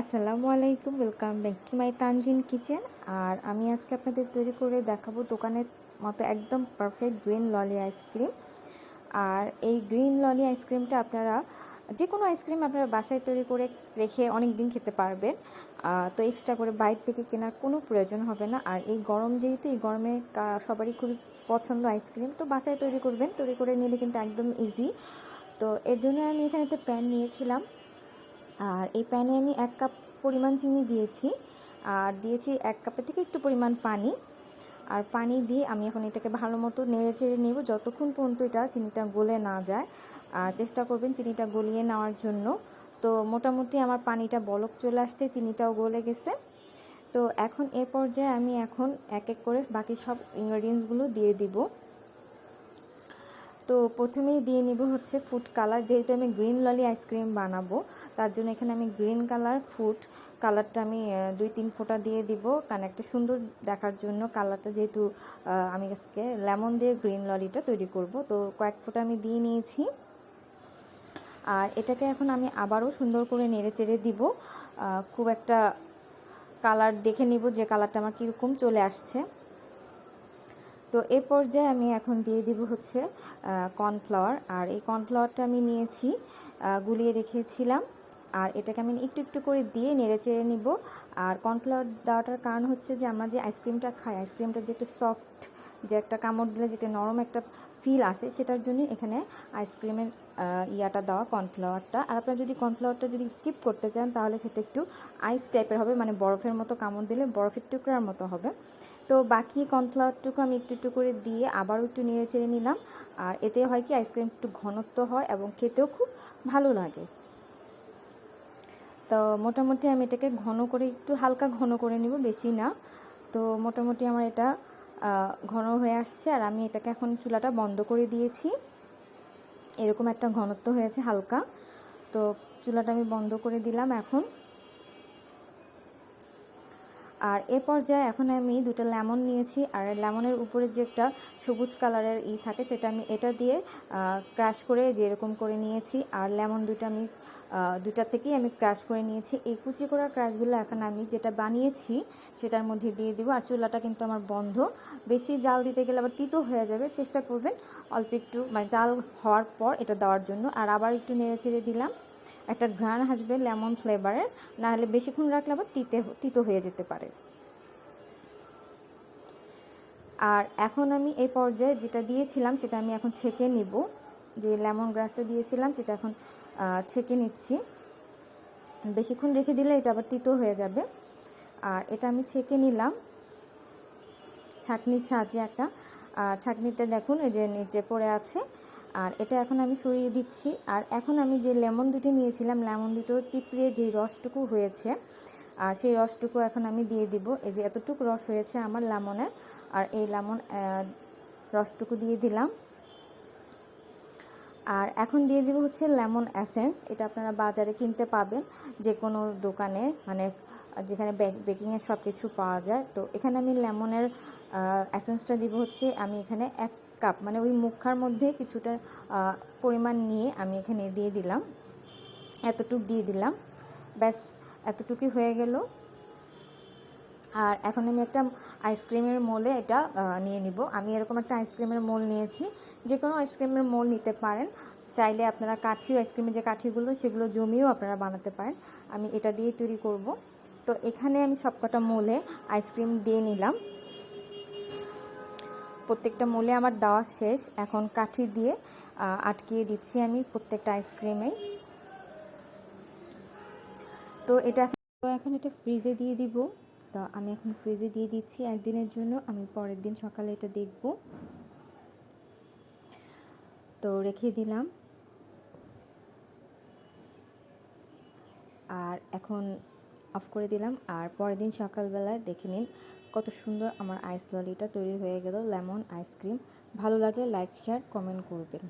আসসালামু আলাইকুম welcome back to my Tanzin kitchen আর আমি আজকে আপনাদের তৈরি করে দেখাবো দোকানের মতো একদম perfect green lolly ice cream আর এই গ্রিন ললি আইসক্রিমটা আপনারা যে কোনো আইসক্রিম আপনারা বাসায় তৈরি করে রেখে অনেক দিন খেতে পারবেন। তো এক্সট্রা করে বাইরে থেকে কেনার কোনো প্রয়োজন হবে না। আর এই গরম যেহেতু, এই গরমে সবারই খুবই পছন্দ আইসক্রিম তো বাসায় তৈরি করবেন, তৈরি করে নিলে কিন্তু একদম ইজি তো এর জন্য আমি এখানে একটা প্যান নিয়েছিলাম। আর এই প্যানে আমি এক কাপ পরিমাণ চিনি দিয়েছি। আর দিয়েছি এক কাপের থেকে একটু পরিমাণ পানি। আর পানি দিয়ে আমি এখন এটাকে ভালো মতো নেড়ে ছেড়ে নেব। যতক্ষণ পর্যন্ত এটা চিনিটা গলে না যায়, আর চেষ্টা করবেন চিনিটা গলিয়ে নেওয়ার জন্য। তো মোটামুটি আমার পানিটা বলক চলে আসছে, চিনিটাও গলে গেছে। তো এখন এ পর্যায়ে আমি এখন এক এক করে বাকি সব ইনগ্রেডিয়েন্টসগুলো দিয়ে দিব। তো প্রথমেই দিয়ে নিব হচ্ছে ফুড কালার যেহেতু আমি গ্রিন ললি আইসক্রিম বানাবো, তার জন্য এখানে আমি গ্রিন কালার ফুড কালারটা আমি দুই তিন ফোঁটা দিয়ে দিব। কারণ একটা সুন্দর দেখার জন্য কালারটা যেহেতু আমি আজকে লেমন দিয়ে গ্রিন ললিটা তৈরি করব। তো কয়েক ফোঁটা আমি দিয়ে নিয়েছি। আর এটাকে এখন আমি আবারও সুন্দর করে নেড়ে চেড়ে দিব। খুব একটা কালার দেখে নিব যে কালারটা আমার কীরকম চলে আসছে। তো এ পর্যায়ে আমি এখন দিয়ে দিব হচ্ছে কর্নফ্লাওয়ার। আর এই কর্নফ্লাওয়ারটা আমি নিয়েছি গুলিয়ে রেখেছিলাম। আর এটাকে আমি একটু একটু করে দিয়ে নেড়ে চেড়ে নিব। আর কর্নফ্লাওয়ার দেওয়াটার কারণ হচ্ছে যে, আমরা যে আইসক্রিমটা খাই, আইসক্রিমটা যে একটা সফট, যে একটা কামড় দিলে যেটা নরম একটা ফিল আসে, সেটার জন্য এখানে আইসক্রিমের ইয়াটা দেওয়া কর্নফ্লাওয়ারটা। আর আপনারা যদি কর্নফ্লাওয়ারটা যদি স্কিপ করতে চান, তাহলে সেটা একটু আইস টাইপের হবে মানে বরফের মতো কামড় দিলে বরফের টুকরার মতো হবে। তো বাকি কর্নফ্লাওয়ারটুকু আমি একটু একটু করে দিয়ে আবারও একটু নেড়ে চেড়ে নিলাম। আর এতে হয় কি, আইসক্রিম একটু ঘনত্ব হয় এবং খেতেও খুব ভালো লাগে। তো মোটামুটি আমি এটাকে ঘন করে, একটু হালকা ঘন করে নিব, বেশি না। তো মোটামুটি আমার এটা ঘন হয়ে আসছে আর আমি এটাকে এখন চুলাটা বন্ধ করে দিয়েছি। এরকম একটা ঘনত্ব হয়েছে হালকা। তো চুলাটা আমি বন্ধ করে দিলাম এখন। আর এ পর্যায়ে এখন আমি দুটো লেমন নিয়েছি, আর লেমনের উপরে যে একটা সবুজ কালারের ই থাকে সেটা আমি এটা দিয়ে ক্রাশ করে যেরকম করে নিয়েছি, আর লেমন দুটো আমি দুটা থেকেই আমি ক্রাশ করে নিয়েছি। এই কুচি করা ক্রাশগুলো এখন আমি যেটা বানিয়েছি সেটার মধ্যে দিয়ে দিব, আর চুলাটা কিন্তু আমার বন্ধ। বেশি জাল দিতে গেলে আবার তিতো হয়ে যাবে, চেষ্টা করবেন অল্প একটু মানে জাল হওয়ার পর এটা দেওয়ার জন্য। আর আবার একটু নেড়ে চেড়ে দিলাম। একটা ঘ্রাণ আসবে লেমন ফ্লেভারের নাহলে বেশিক্ষণ রাখলে আবার তিতে, তিতো হয়ে যেতে পারে। আর এখন আমি এই পর্যায়ে যেটা দিয়েছিলাম সেটা আমি এখন ছেঁকে নিব। যে লেমন গ্রাসটা দিয়েছিলাম সেটা এখন ছেঁকে নিচ্ছি। বেশিক্ষণ রেখে দিলে এটা আবার তিতো হয়ে যাবে। আর এটা আমি ছেঁকে নিলাম। ছাঁকনির সাহায্যে একটা ছাঁকনিতে দেখুন এই যে নিচে পড়ে আছে। আর এটা এখন আমি সরিয়ে দিচ্ছি। আর এখন আমি যে লেমন দুটো নিয়েছিলাম, লেমন দুটো চিপড়িয়ে যে রসটুকু হয়েছে, আর সেই রসটুকু এখন আমি দিয়ে দিব। এই যে এতটুকু রস হয়েছে আমার লেমনের, আর এই লেমন রসটুকু দিয়ে দিলাম। আর এখন দিয়ে দিব হচ্ছে লেমন অ্যাসেন্স এটা আপনারা বাজারে কিনতে পাবেন যে কোনো দোকানে মানে যেখানে বেকিংয়ের সব কিছু পাওয়া যায়। তো এখানে আমি লেমনের অ্যাসেন্সটা দিব হচ্ছে, আমি এখানে এক কাপ মানে ওই মুখার মধ্যে কিছুটা পরিমাণ নিয়ে আমি এখানে দিয়ে দিলাম। এতটুক দিয়ে দিলাম। ব্যাস, এতটুকুই হয়ে গেল। আর এখন আমি একটা আইসক্রিমের মোলে এটা নিয়ে নিব। আমি এরকম একটা আইসক্রিমের মোল নিয়েছি। যে কোনো আইসক্রিমের মোল নিতে পারেন। চাইলে আপনারা কাঠি আইসক্রিমের যে কাঠিগুলো, সেগুলো জমিয়েও আপনারা বানাতে পারেন। আমি এটা দিয়ে তৈরি করব। তো এখানে আমি সবকটা মোলে আইসক্রিম দিয়ে নিলাম। প্রত্যেকটা মোলে আমার দেওয়া শেষ। এখন কাঠি দিয়ে আটকিয়ে দিচ্ছি আমি প্রত্যেকটা আইসক্রিমে তো এটা এখন এটা ফ্রিজে দিয়ে দিব। তো আমি এখন ফ্রিজে দিয়ে দিচ্ছি একদিনের জন্য। আমি পরের দিন সকালে এটা দেখব। তো রেখে দিলাম। আর এখন অফ করে দিলাম। আর পরের দিন সকালবেলায় দেখে নিন কত সুন্দর আমার আইস ললিটা তৈরি হয়ে গেল লেমন আইসক্রিম। ভালো লাগলে লাইক, শেয়ার, কমেন্ট করবেন।